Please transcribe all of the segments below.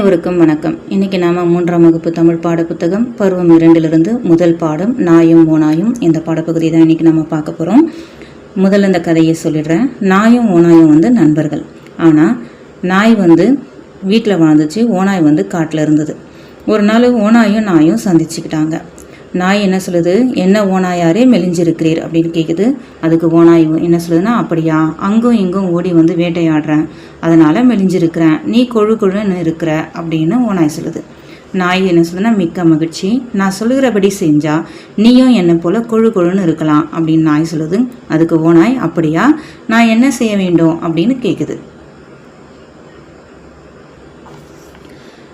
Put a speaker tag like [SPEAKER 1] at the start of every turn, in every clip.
[SPEAKER 1] அனைவருக்கும் வணக்கம். இன்னைக்கு நாம மூன்றாம் வகுப்பு தமிழ் பாட புத்தகம் பருவம் இரண்டிலிருந்து முதல் பாடம் நாயும் ஓனாயும் இந்த பாடப்பகுதி தான் இன்னைக்கு நம்ம பார்க்க போகிறோம் முதல்ல இந்த கதையை சொல்லிடுறேன். நாயும் ஓனாயும் வந்து நண்பர்கள். ஆனால் நாய் வந்து வீட்டில் வாழ்ந்துச்சு ஓனாய் வந்து காட்டில் இருந்தது. ஒரு நாள் ஓனாயும் நாயும் சந்திச்சுக்கிட்டாங்க. நாய் என்ன சொல்லுது? என்ன ஓனாயாரே மெலிஞ்சிருக்கிறீர் அப்படின்னு கேட்குது அதுக்கு ஓனாய் என்ன சொல்லுதுன்னா அப்படியா அங்கும் இங்கும் ஓடி வந்து வேட்டையாடுறேன். அதனால் மெலிஞ்சிருக்கிறேன். நீ கொழு கொழுன்னு இருக்கிற அப்படின்னு ஓனாய் சொல்லுது. நாய் என்ன சொல்லுதுன்னா மிக்க மகிழ்ச்சி. நான் சொல்லுகிறபடி செஞ்சா நீயும் என்னை போல கொழு கொழுன்னு இருக்கலாம் அப்படின்னு நாய் சொல்லுது. அதுக்கு ஓனாய் அப்படியா நான் என்ன செய்ய வேண்டும்? அப்படின்னு கேட்குது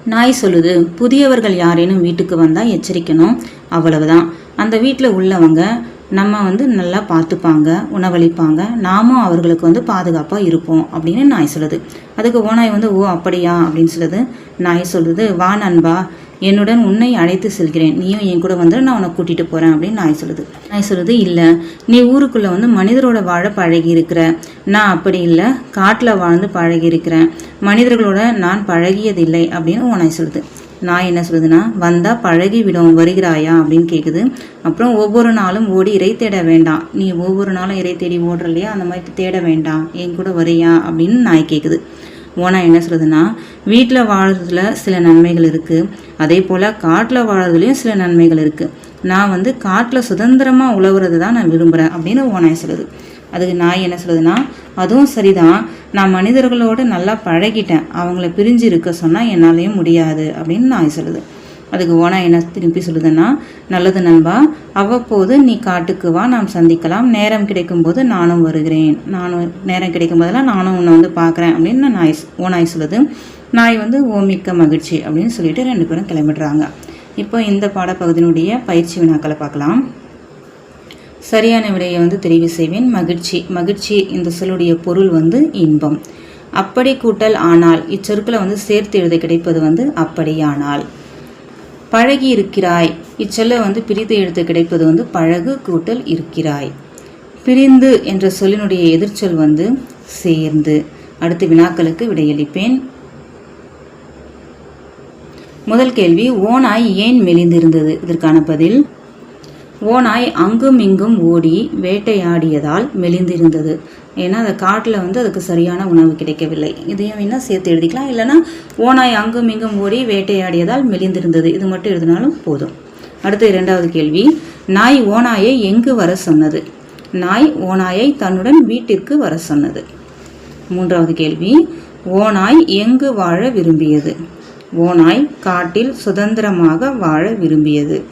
[SPEAKER 1] நாய் சொல்லுது புதியவர்கள் யாரேனும் வீட்டுக்கு வந்தால் எச்சரிக்கணும். அவ்வளவுதான். அந்த வீட்டில் உள்ளவங்க நம்ம வந்து நல்லா பார்த்துப்பாங்க உணவளிப்பாங்க. நாமும் அவர்களுக்கு வந்து பாதுகாப்பாக இருப்போம் அப்படின்னு நாய் சொல்லுது. அதுக்கு ஓனாய் வந்து ஓ அப்படியா? அப்படின்னு சொல்லுது. நாய் சொல்லுது வா நண்பா என்னுடன் உன்னை அழைத்து செல்கிறேன். நீயும் என் கூட வந்து நான் உன்னை கூட்டிட்டு போறேன் அப்படின்னு நாய் சொல்லுது. நாய் சொல்லுது இல்லை நீ ஊருக்குள்ள வந்து மனிதரோட வாழ பழகி இருக்கிற நான் அப்படி இல்லை காட்டில் வாழ்ந்து பழகி இருக்கிறேன் மனிதர்களோட நான் பழகியதில்லை அப்படின்னு ஓனாய் சொல்லுது. நான் என்ன சொல்லுதுன்னா வந்தால் பழகி விடும் வருகிறாயா? அப்படின்னு கேட்குது அப்புறம் ஒவ்வொரு நாளும் ஓடி இறை தேட வேண்டாம். நீ ஒவ்வொரு நாளும் இறை தேடி ஓடுற இல்லையா அந்த மாதிரி தேட வேண்டாம். என் கூட வரையா? அப்படின்னு நாய் கேட்குது ஓனா என்ன சொல்லுதுன்னா வீட்டில் வாழ்கிறதுல சில நன்மைகள் இருக்குது அதே போல் காட்டில் வாழ்கிறதுலையும் சில நன்மைகள் இருக்குது நான் வந்து காட்டில் சுதந்திரமாக உழவுறது தான் நான் விரும்புகிறேன் அப்படின்னு ஓனாய் சொல்லுது. அதுக்கு நாய் என்ன சொல்லுதுன்னா அதுவும் சரிதான். நான் மனிதர்களோடு நல்லா பழகிட்டேன். அவங்கள பிரிஞ்சு இருக்க சொன்னால் என்னாலையும் முடியாது அப்படின்னு நாய் சொல்லுது. அதுக்கு ஓனா என்ன திருப்பி சொல்லுதுன்னா நல்லது நண்பா அவ்வப்போது நீ காட்டுக்கு வா நாம் சந்திக்கலாம். நேரம் கிடைக்கும்போது நானும் வருகிறேன். நானும் நேரம் கிடைக்கும் போதெல்லாம் நானும் உன்னை வந்து பார்க்குறேன் அப்படின்னு நாய் ஓனாய் சொல்லுது. நாய் வந்து ஓமிக்க மகிழ்ச்சி அப்படின்னு சொல்லிட்டு ரெண்டு பேரும் கிளம்பிடுறாங்க. இப்போ இந்த பாடப்பகுதியினுடைய பயிற்சி வினாக்களை பார்க்கலாம். சரியான விடையை வந்து தெரிவு செய்வேன். மகிழ்ச்சி மகிழ்ச்சி இந்த சொல்லுடைய பொருள் வந்து இன்பம். அப்படி கூட்டல் ஆனால் இச்சொற்களை வந்து சேர்த்து எழுத கிடைப்பது வந்து அப்படியானால். பழகி இருக்கிறாய் இச்சொல்லை வந்து பிரித்து எழுத்து கிடைப்பது வந்து பழகு கூட்டல் இருக்கிறாய். பிரிந்து என்ற சொல்லினுடைய எதிர்ச்சொல் வந்து சேர்ந்து. அடுத்த வினாக்களுக்கு விடையளிப்பேன். முதல் கேள்வி ஓனாய் ஏன் மெலிந்திருந்தது? இதற்கான பதில் ஓநாய் அங்கும் இங்கும் ஓடி வேட்டையாடியதால் மெலிந்திருந்தது. ஏன்னா அந்த காட்டில் வந்து அதுக்கு சரியான உணவு கிடைக்கவில்லை. இதையும் வேணால் சேர்த்து எழுதிக்கலாம். இல்லைனா ஓநாய் அங்கும் இங்கும் ஓடி வேட்டையாடியதால் மெலிந்திருந்தது. இது மட்டும் எழுதினாலும் போதும். அடுத்த இரண்டாவது கேள்வி. நாய் ஓநாயை எங்கு வர சொன்னது? நாய் ஓநாயை தன்னுடன் வீட்டிற்கு வர சொன்னது. மூன்றாவது கேள்வி. ஓநாய் எங்கு வாழ விரும்பியது? ஓநாய் காட்டில் சுதந்திரமாக வாழ விரும்பியது.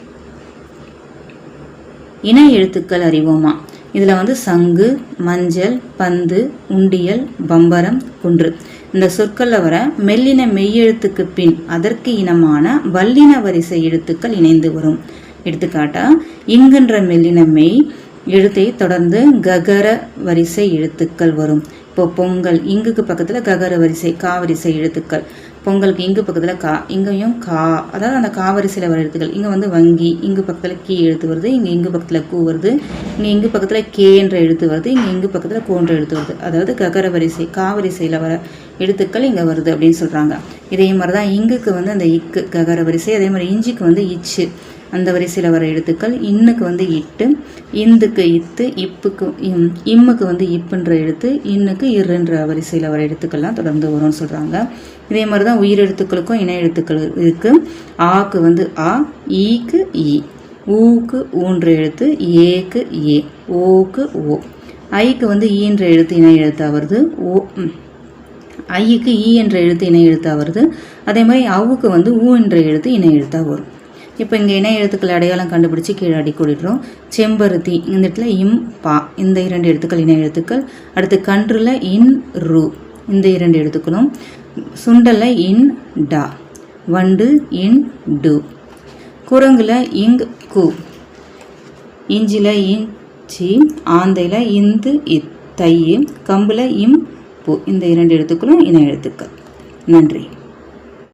[SPEAKER 1] இன எழுத்துக்கள் அறிவோமா? இதில் வந்து சங்கு மஞ்சள் பந்து உண்டியல் பம்பரம் குன்று. இந்த சொற்களில் வர மெல்லின மெய்யெழுத்துக்கு பின் அதற்கு இனமான வல்லின வரிசை எழுத்துக்கள் இணைந்து வரும். எடுத்துக்காட்டா இங்குன்ற மெல்லின மெய் எழுத்தை தொடர்ந்து ககர வரிசை எழுத்துக்கள் வரும். இப்போ பொங்கல் இங்குக்கு பக்கத்தில் ககர வரிசை காவரிசை எழுத்துக்கள். பொங்கலுக்கு இங்கு பக்கத்தில் கா இங்கேயும் கா அதாவது அந்த காவரிசையில் வர எழுத்துக்கள் இங்கே வந்து வங்கி இங்கு பக்கத்தில் கீ எழுத்து வருது இங்கே இங்கு பக்கத்தில் கூ வருது இங்கே இங்கு பக்கத்தில் கே என்ற எழுத்து வருது இங்கே இங்கு பக்கத்தில் கோன்ற எழுத்து வருது. அதாவது ககர வரிசை காவரிசையில் வர எழுத்துக்கள் இங்கே வருது அப்படின்னு சொல்கிறாங்க இதே மாதிரி தான் இங்குக்கு வந்து அந்த இக்கு ககர வரிசை அதே மாதிரி இஞ்சிக்கு வந்து இச்சு. அந்த வரிசையில் வர எழுத்துக்கள் இன்னுக்கு வந்து இட்டு இந்துக்கு இத்து இப்புக்கு இம் இம்முக்கு வந்து இப்புன்ற எழுத்து இன்னுக்கு இருன்ற வரிசையில் வர எழுத்துக்கள்லாம் தொடர்ந்து வரும்னு சொல்கிறாங்க இதே மாதிரி தான் உயிர் எழுத்துக்களுக்கும் இணை எழுத்துக்கள் இருக்குது ஆக்கு வந்து ஆ ஈக்கு ஈ ஊக்கு ஊன்ற எழுத்து ஏக்கு ஏ ஓக்கு ஓ. ஐக்கு வந்து ஈன்ற எழுத்து இணை எழுத்தாக வருது. ஓ ஐக்கு ஈ என்ற எழுத்து இணை எழுத்தாக வருது. அதே மாதிரி அவுக்கு வந்து ஊ என்ற எழுத்து இணை எழுத்தாக வரும். இப்போ இங்கே இணை எழுத்துக்கள் அடையாளம் கண்டுபிடிச்சி கீழே அடி கூடிடுறோம். செம்பருத்தி இந்த இடத்துல இம் பா இந்த இரண்டு எழுத்துக்கள் இணை எழுத்துக்கள். அடுத்து கன்றில் இன் ரு இந்த இரண்டு எழுத்துக்களும் சுண்டல இன் டா வண்டு இன் டு. குரங்குல இங் கு. இஞ்சில இன் சி ஆந்தையில் இந்து இத் தை கம்பில் இம் பு இந்த இரண்டு எழுத்துக்களும் இணை எழுத்துக்கள். நன்றி.